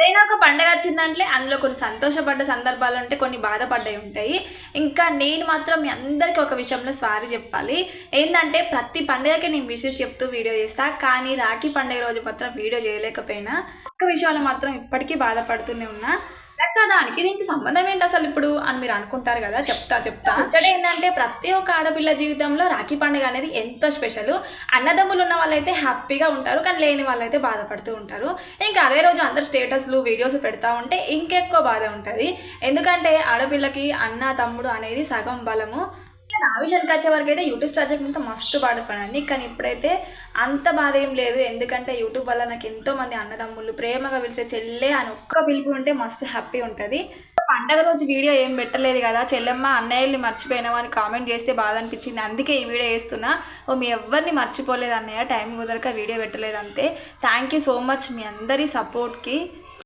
ఏదైనా ఒక పండగ వచ్చిందంటే అందులో కొన్ని సంతోషపడ్డ సందర్భాలు ఉంటే కొన్ని బాధపడ్డాయి ఉంటాయి. ఇంకా నేను మాత్రం మీ అందరికీ ఒక విషయంలో సారీ చెప్పాలి. ఏంటంటే ప్రతి పండగకి నేను విషెస్ చెప్తూ వీడియో చేస్తా కానీ రాఖీ పండుగ రోజు మాత్రం వీడియో చేయలేకపోయినా ఒక విషయాలు మాత్రం ఇప్పటికీ బాధపడుతూనే ఉన్నా. దానికి దీనికి సంబంధం ఏంటి అసలు ఇప్పుడు అని మీరు అనుకుంటారు కదా చెప్తా చెప్తా. ముచ్చట ఏంటంటే ప్రతి ఒక్క ఆడపిల్ల జీవితంలో రాఖీ పండుగ అనేది ఎంతో స్పెషల్. అన్నదమ్ములు ఉన్న వాళ్ళైతే హ్యాపీగా ఉంటారు కానీ లేని వాళ్ళైతే బాధపడుతూ ఉంటారు. ఇంకా అదే రోజు అందరు స్టేటస్లు వీడియోస్ పెడతా ఉంటే ఇంకెక్కువ బాధ ఉంటుంది. ఎందుకంటే ఆడపిల్లకి అన్న తమ్ముడు అనేది సగం బలము. నా విషయానికి వచ్చే వరకు అయితే యూట్యూబ్ సబ్జెక్ట్ అంతా మస్తు బాధపడింది కానీ ఇప్పుడైతే అంత బాధ ఏం లేదు. ఎందుకంటే యూట్యూబ్ వల్ల నాకు ఎంతో మంది అన్నదమ్ములు ప్రేమగా పిలిచే చెల్లె అని ఒక్క పిలుపు ఉంటే మస్తు హ్యాపీ ఉంటుంది. పండగ రోజు వీడియో ఏం పెట్టలేదు కదా చెల్లెమ్మ అన్నయ్యల్ని మర్చిపోయినావు అని కామెంట్ చేస్తే బాధ అనిపించింది. అందుకే ఈ వీడియో వేస్తున్నా ఓ మీ ఎవరిని మర్చిపోలేదు అన్నయ్య. టైం కుదరక వీడియో పెట్టలేదు అంతే. థ్యాంక్ యూ సో మచ్ మీ అందరి సపోర్ట్కి.